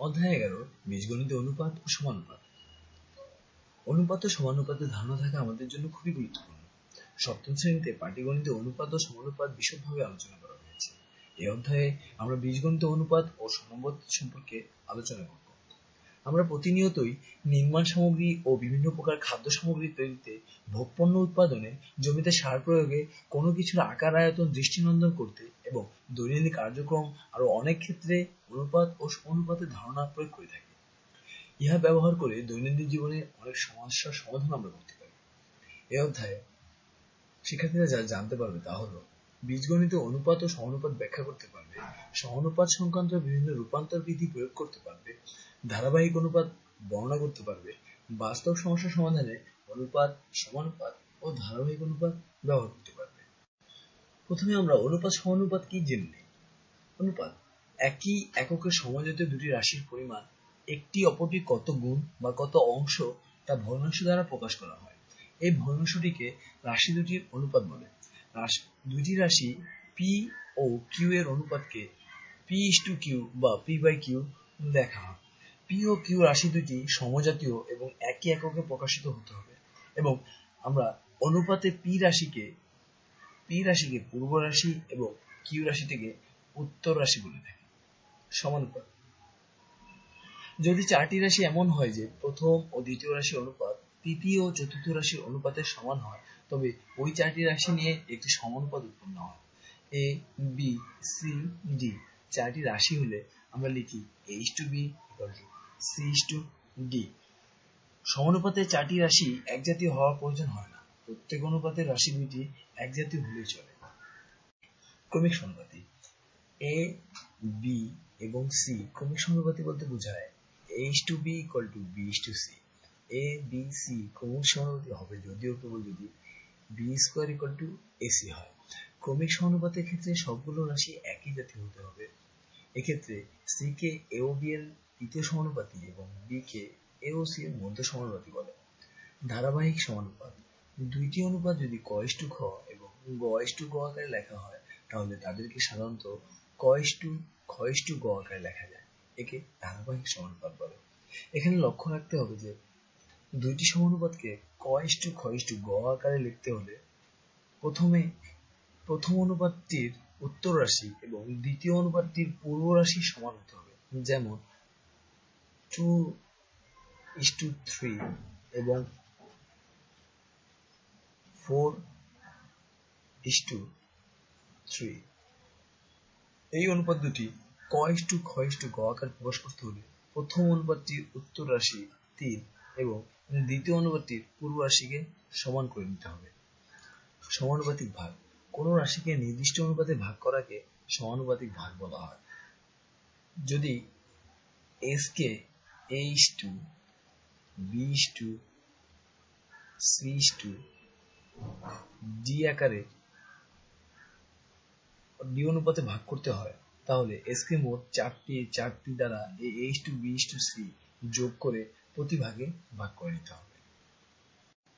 অধ্যায় এগারো, বীজগণিত অনুপাত ও সমানুপাত। অনুপাত ও সমানুপাতের ধারণা থাকা আমাদের জন্য খুবই গুরুত্বপূর্ণ। সপ্তম শ্রেণীতে পাটিগণিতে অনুপাত ও সমানুপাত বিশদভাবে আলোচনা করা হয়েছে। এই অধ্যায়ে আমরা বীজগণিত অনুপাত ও সমানুপাত সম্পর্কে আলোচনা করব। আমরা প্রতিনিয়তই নির্মাণ সামগ্রী ও বিভিন্ন প্রকার খাদ্য সামগ্রী তৈরিতে ভোগপণ্য উৎপাদনে জমিতে সার প্রয়োগে কোনো কিছুর আকার আয়তন দৃষ্টিনন্দন করতে এবং দৈনন্দিন কার্যক্রম আরও অনেক ক্ষেত্রে অনুপাত ও সমানুপাতের ধারণা প্রয়োগ করে থাকি। ইহা ব্যবহার করে দৈনন্দিন জীবনে অনেক সমস্যার সমাধান আমরা করতে পারি। এ অধ্যায়ে শিক্ষার্থীরা যা জানতে পারবে তা হলো, বীজগণিত অনুপাত ও সমানুপাত ব্যাখ্যা করতে পারবে, সমানুপাত সংক্রান্ত বিভিন্ন রূপান্তর বিধি প্রয়োগ করতে পারবে ধারাবাহিক অনুপাত বর্ণনা করতে পারবে। বাস্তব সমস্যা সমাধানে অনুপাত সমানুপাত ও ধারাবাহিক অনুপাত ব্যবহার করতে পারবে। প্রথমে আমরা অনুপাত সমানুপাত কি জেনে নিই। অনুপাত, একই এককের সমজাতীয় দুটি রাশির পরিমাণ একটি অপরটির কত গুণ বা কত অংশ তা ভগ্নাংশ দ্বারা প্রকাশ করা হয়। এই ভগ্নাংশটিকে রাশি দুটির অনুপাত বলে। দুটি রাশি পি ও কিউ এর অনুপাতকে পি ইস টু কিউ বা পি বাই কিউ দেখা হয়। ও কিউ রাশি দুটি সমজাতীয় এবং একই এককে প্রকাশিত হতে হবে। এবং আমরা অনুপাতে পি রাশিকে পি রাশিকে পূর্ব রাশি এবং কিউ রাশিটিকে উত্তর রাশি বলে থাকি। সমানুপাত যদি চারটি রাশি এমন হয় যে প্রথম ও দ্বিতীয় রাশি অনুপাত তৃতীয় ও চতুর্থ রাশির অনুপাতের সমান হয়, তবে ওই চারটি রাশি নিয়ে একটি সমানুপাত উৎপন্ন হয়। এ বি সি ডি চারটি রাশি হলে আমরা লিখি H to B equal to C D সমানুপাতে চারটি রাশি এক জাতীয় হওয়ার প্রয়োজন হয় না। প্রত্যেক অনুপাতের রাশি দুইটি এক জাতীয় হলেই চলে। ক্রমিক সমানুপাতি। এ বি এবং সি ক্রমিক সমানুপাতি বলতে বোঝায় H to B equal to B is to C A B C ক্রমিক সমানুপাতি হবে যদিও কেবল যদি B square equal to AC হয়। ক্রমিক সমানুপাতের ক্ষেত্রে সবগুলো রাশি একই জাতীয় হতে হবে। এক্ষেত্রে সি কে এ বি এর তৃতীয় সমানুপাতি এবং বি কে এ ও সি এর মধ্য সমানুপাতি বলে। ধারাবাহিক সমানুপাত। দুইটি অনুপাত যদি ক ইস টু খ এবং গ ইস টু গ আকারে লেখা হয়, তাহলে তাদেরকে সাধারণত ক ইস টু, খ ইস টু গ আকারে লেখা যায়। একে ধারাবাহিক সমানুপাত বলে। এখানে লক্ষ্য রাখতে হবে যে দুইটি সমানুপাতকে ক ইস টু, খ ইস টু গ আকারে লিখতে হলে প্রথমে প্রথম অনুপাতটির উত্তর রাশি এবং দ্বিতীয় অনুপাতটির পূর্ব রাশি সমান হতে হবে। যেমন টু ইস টু থ্রি এবং ফোর ইস টু থ্রি এই অনুপাত দুটি ক ইস টু খ ইস টু গ আকার প্রকাশ করতে হলে প্রথম অনুপাতটির উত্তর রাশি তিন এবং দ্বিতীয় অনুপাতটির পূর্ব রাশিকে সমান করে নিতে হবে। সমানুপাতিক ভাগ। কোন রাশিকে নির্দিষ্ট অনুপাতে ভাগ করাকে সমানুপাতিক ভাগ বলা হয়। যদি S K C is to D আকারে ডি অনুপাতে ভাগ করতে হয়। তাহলে এস কে মোট চারটি চারটি দ্বারা A H to B to C যোগ করে প্রতি ভাগে ভাগ করে নিতে হবে।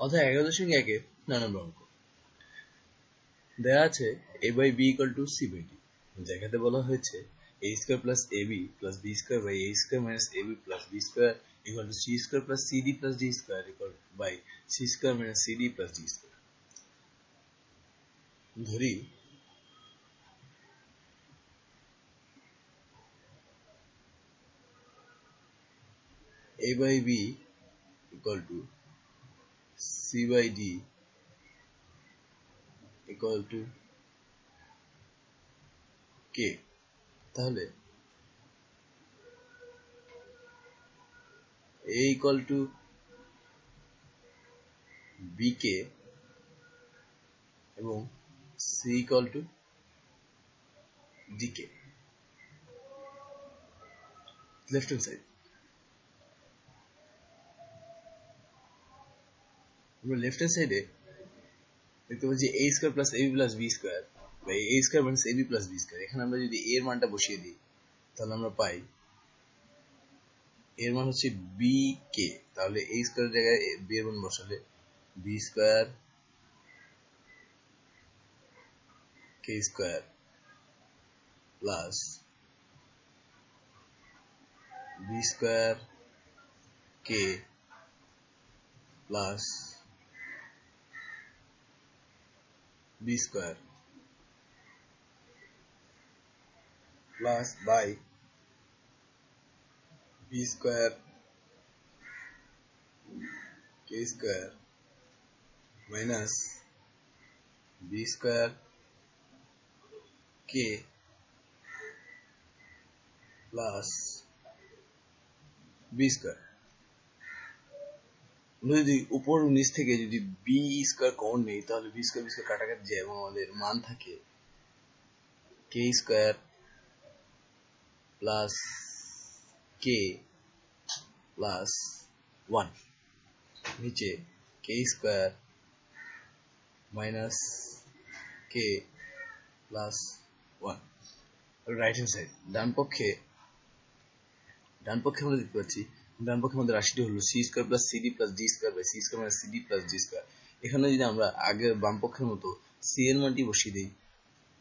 অর্থাৎ এগারো দশমিক একে নানান অঙ্ক দেওয়া আছে A by B equal to C by D দেখাতে বলা হয়েছে A square plus A B plus B square by A square minus A B plus B square equal to C square plus C D plus D square equal by C square minus C D plus D square ধরি a by b equal to c by d equal to k. তাহলে? A equal to bk এবং c equal to dk left hand side আমরা left hand সাইডে দেখতে পাচ্ছি A square plus AB plus B square বা A square minus AB plus B square এখানে আমরা যদি এর মানটা বসিয়ে দিই, তাহলে আমরা পাই এর মান হচ্ছে বি কে তাহলে এ স্কোয়ারের জায়গায় বি এর মান বসালে B square K square plus B square K plus B square plus by B square K square minus B square K plus B square আমরা যদি উপর নিচ থেকে যদি বি স্কোয়ার কমন নেই, তাহলে বি স্কোয়ার বি স্কোয়ার কাটাকাটি যায় এবং আমাদের মান থাকে K square plus K plus one নিচে K square minus K plus one right hand side ডান পক্ষে ডান পক্ষে আমরা দেখতে পাচ্ছি, ডান পক্ষে আমাদের রাশিটি হলো C square plus CD plus D square by C square minus CD plus D square এখানে যদি আমরা আগের বাম পক্ষের মতো সি এর মানটি বসিয়ে দিই,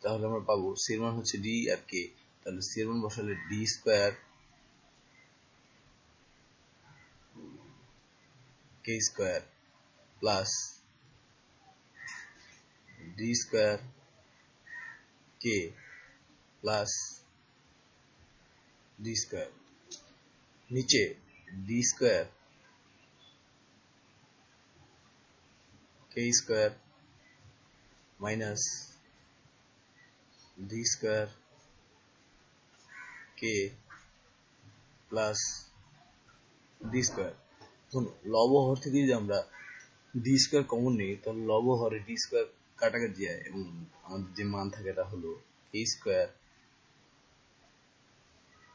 তাহলে আমরা পাবো সি এর মান হচ্ছে ডি আর কে তাহলে সি এর মান বসালে D square K square plus D square K plus D square নিচে D square K square minus D square K plus D square লব হর থেকে যদি আমরা ডি স্কোয়ার কমন নেই, তাহলে লব হরে ডি স্কোয়ার কাটাকাটি যায় এবং আমাদের যে মান থাকে তা হলো K square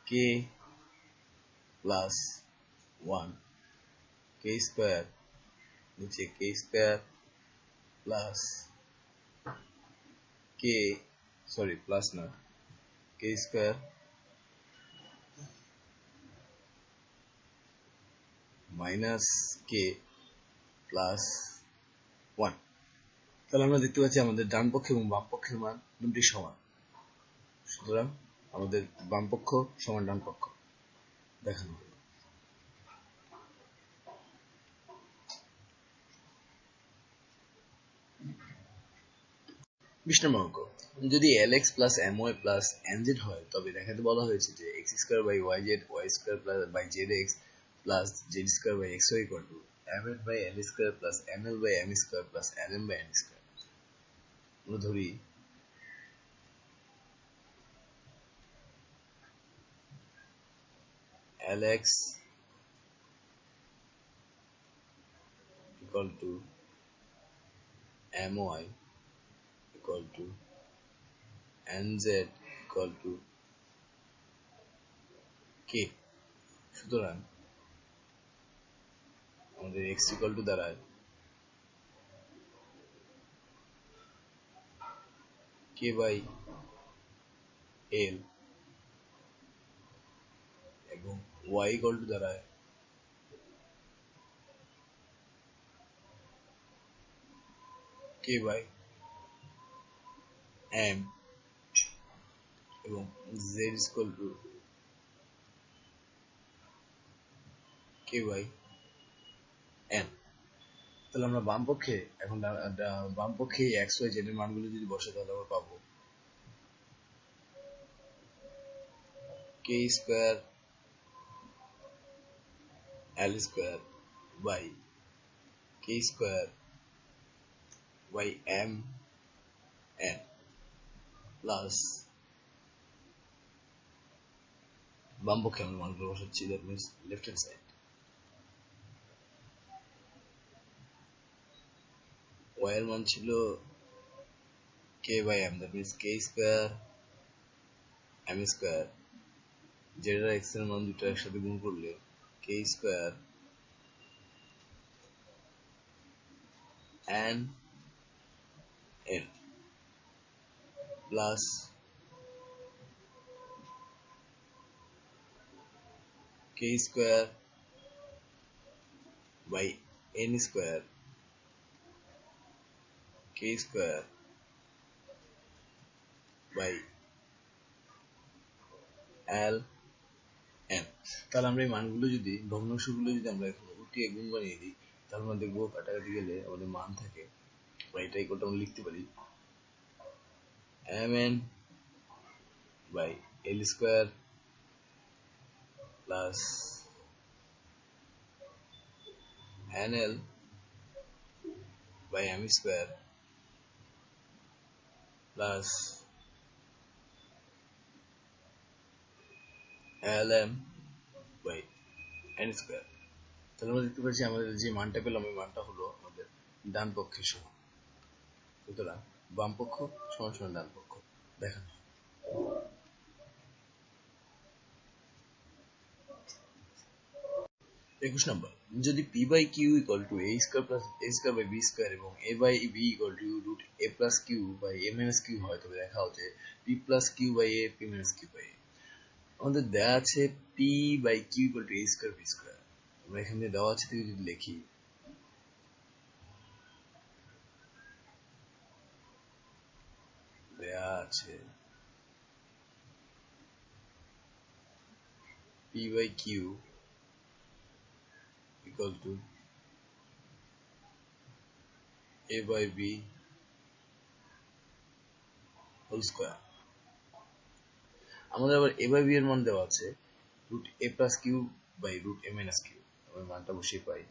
K plus one K square নিচে K square plus K sorry plus না K square minus K plus one তাহলে আমরা দেখতে পাচ্ছি আমাদের ডান পক্ষ এবং বাম পক্ষের মান দুটি সমান। সুতরাং আমাদের বাম পক্ষ সমান ডান পক্ষ। দেখানো হলো। অঙ্ক যদি L X plus M Y plus N Z হয়, তবে দেখাতে বলা হয়েছে যে X square by Y Z Y square plus by Z X square by X Y equal to M L by L square plus M L by M square plus N M by N square আমরা ধরি Lx equal to My equal to Nz equal to K. সুতরাং আমাদের x equal to দাঁড়ায় K by L এবং y equal to দাঁড়ায় k by m এবং z is equal to k by n তাহলে আমরা বাম পক্ষে, এখন বাম পক্ষে x, y, z এর মানগুলো যদি বসে, তাহলে আমরা পাবো k square L square by K square by M, N, plus বাম পক্ষে আমরা মানগুলো বসাচ্ছি that means left hand side এর মান ছিল k by m that means k square m square যেটা x এর মান দুটো একসাথে গুণ করলে square and n plus k square by n square. Square by L n তাহলে আমরা এই মানগুলো যদি, ভগ্নাংশগুলো যদি আমরা উঠিয়ে গুণ বানিয়ে দিই তাহলে আমরা দেখব কাটাকাটি গেলে আমাদের মান থাকে, বা এটা ইকুয়ালটা আমরা লিখতে পারি M N by L square plus N L by m square plus lm by n square তাহলে আমরা দেখতে পাচ্ছি আমাদের যে মানটা পেলাম, ওই মানটা হলো আমাদের ডান পক্ষের সমান। সুতরাং বাম পক্ষ সমান সমান ডান পক্ষ। দেখানো। একুশ নম্বর যদি P by Q equal to A square plus A square by B square এবং A by B equal to root A plus Q by A minus Q হয় তবে দেখা হচ্ছে P plus Q by A P minus Q by A আমাদের দেওয়া আছে P by Q equal to A square B square আমরা এখানে দেওয়া আছে থেকে যদি লিখি দেওয়া আছে P by Q equal to a by b whole square আমাদের আবার a by b এর মান দেওয়া আছে root a plus q by root a minus q আমরা মানটা বসিয়ে পাই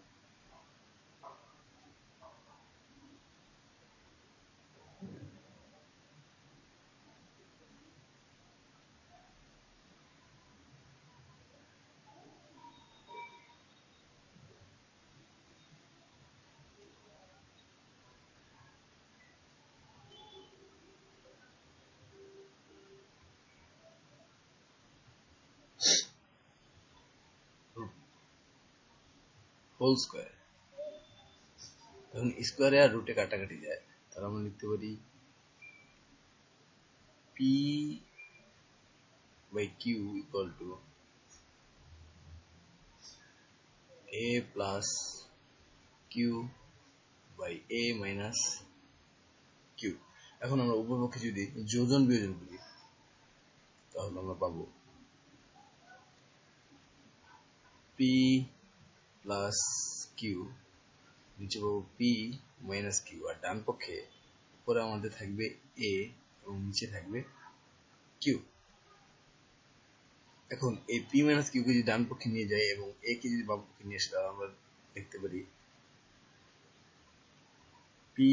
হোল স্কোয়ার এখন স্কোয়ারে আর রুটে কাটাকাটি যায়। তাহলে আমরা লিখতে পারি P by Q equal to A plus Q by A minus Q এখন আমরা উপপক্ষে যদি যোজন বিয়োজন করি, তাহলে আমরা পাবো পি প্লাস কিউ নিচে পাবো পি মাইনাস কিউ আর ডান পক্ষে উপরে আমাদের থাকবে এ এবং নিচে থাকবে কিউ এখন এই পি মাইনাস কিউ কে যদি ডান পক্ষে নিয়ে যাই এবং এ কে যদি বাম পক্ষে নিয়ে আসি তাহলে আমরা দেখতে পারি P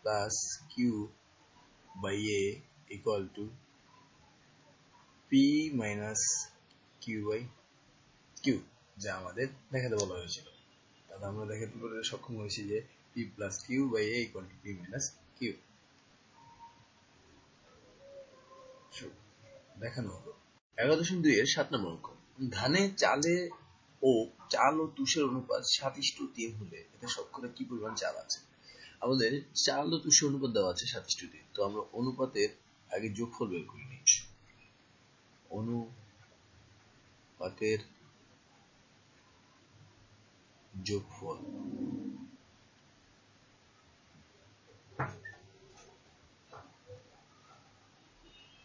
plus Q by A equal to P minus Q by Q যা আমাদের দেখাতে বলা হয়েছিল। তাহলে আমরা দেখাতে পারে সক্ষম হয়েছি যে P plus Q by A equal to P minus Q দেখানো হলো। এগারো দশমিক দুই এর সাত নম্বর অঙ্ক। ধানে, চালে ও চাল ও তুষের অনুপাত সাতিশ টু তিন হলে এতে শতকরা কি পরিমাণ চাল আছে? আমাদের চাল ও তুষের অনুপাত দেওয়া আছে সাতিশ টু তিন। তো আমরা অনুপাতের আগে যোগফল বের করে নিই। অনুপাতের যোগফল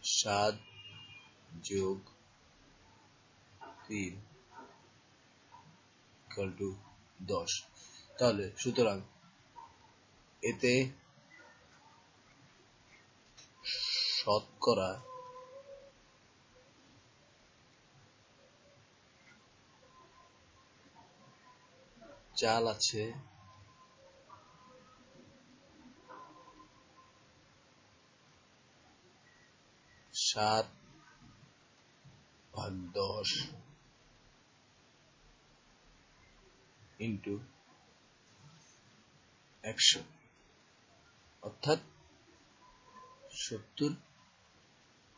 সাত যোগ তিন টু দশ। তাহলে সুতরাং এতে শতকরা চাল আছে। সাত ভাগ দশ ইন্টু একশো। অর্থাৎ সত্তর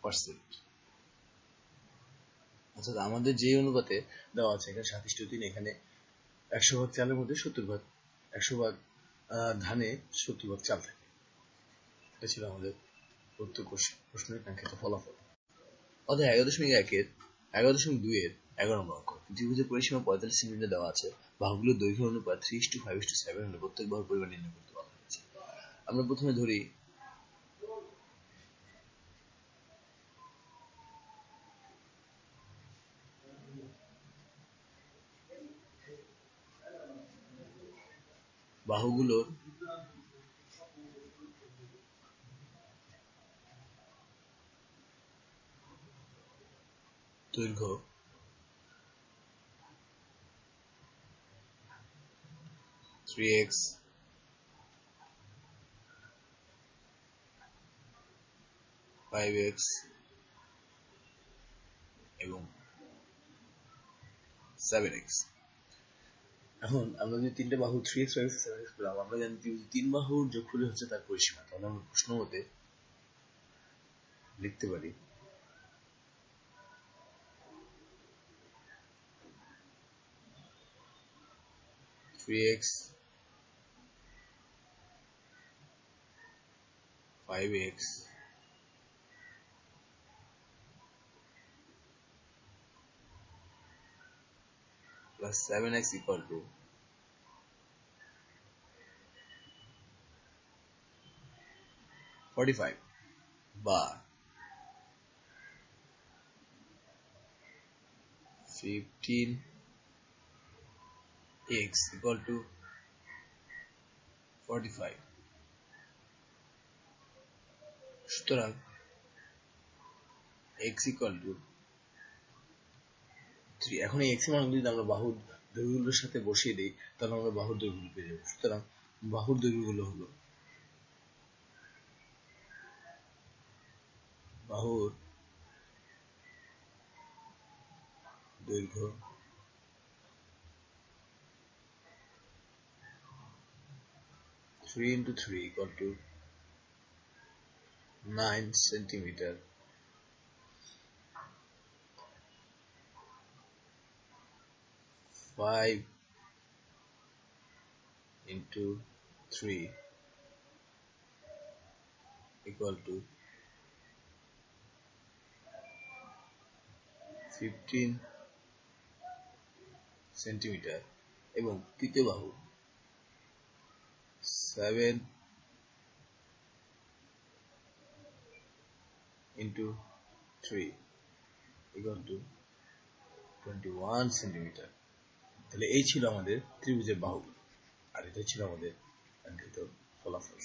পার্সেন্ট। অর্থাৎ আমাদের যে অনুপাতে দেওয়া আছে, এখানে সাতিশ টু তিন, এখানে একশো ভাগ চালের মধ্যে সত্তর ভাগ, একশো ভাগ ধানে সত্তর ভাগ চাল থাকে। এটা ছিল আমাদের প্রশ্নের কাঙ্ক্ষিত ফলাফল। অধ্যায় এগারো দশমিক একের, এগারো দশমিক দুই এর এগারো নম্বর অঙ্ক। ত্রিভুজের পরিসীমা পঁয়তাল্লিশ সেন্টিমিটার দেওয়া আছে। বাহুগুলোর দৈর্ঘ্য অনুপাত three to five to seven হলে প্রত্যেক বাহুর পরিমাণ নির্ণয় করতে বলা হয়েছে। আমরা প্রথমে ধরি বাহুগুলোর দৈর্ঘ্য। থ্রি এক্স ফাইভ এক্স এবং সেভেন এক্স এখন আমরা যদি তিনটে বাহু three X five seven X আমরা জানি তিন বাহুর যোগফল হচ্ছে তার পরিসীমা, তাহলে আমরা প্রশ্ন মতে লিখতে পারি three X five X plus 7x equal to forty-five bar fifteen x equal to forty-five. সুতরাং x equal to থ্রি এখন এই এক্স মানগুলো যদি আমরা বাহুর দৈর্ঘ্যগুলোর সাথে বসিয়ে দিই, তাহলে আমরা বাহুর দৈর্ঘ্য পেয়ে যাব। সুতরাং বাহুর দৈর্ঘ্যগুলো হলো বাহুর দৈর্ঘ্য three into three equal to nine centimetre five into three equal to fifteen centimetre এবং তৃতীয় বাহু seven into three equal to twenty one centimetre তাহলে এই ছিল আমাদের ত্রিভুজের বাহু আর এটা ছিল আমাদের ফলাফল।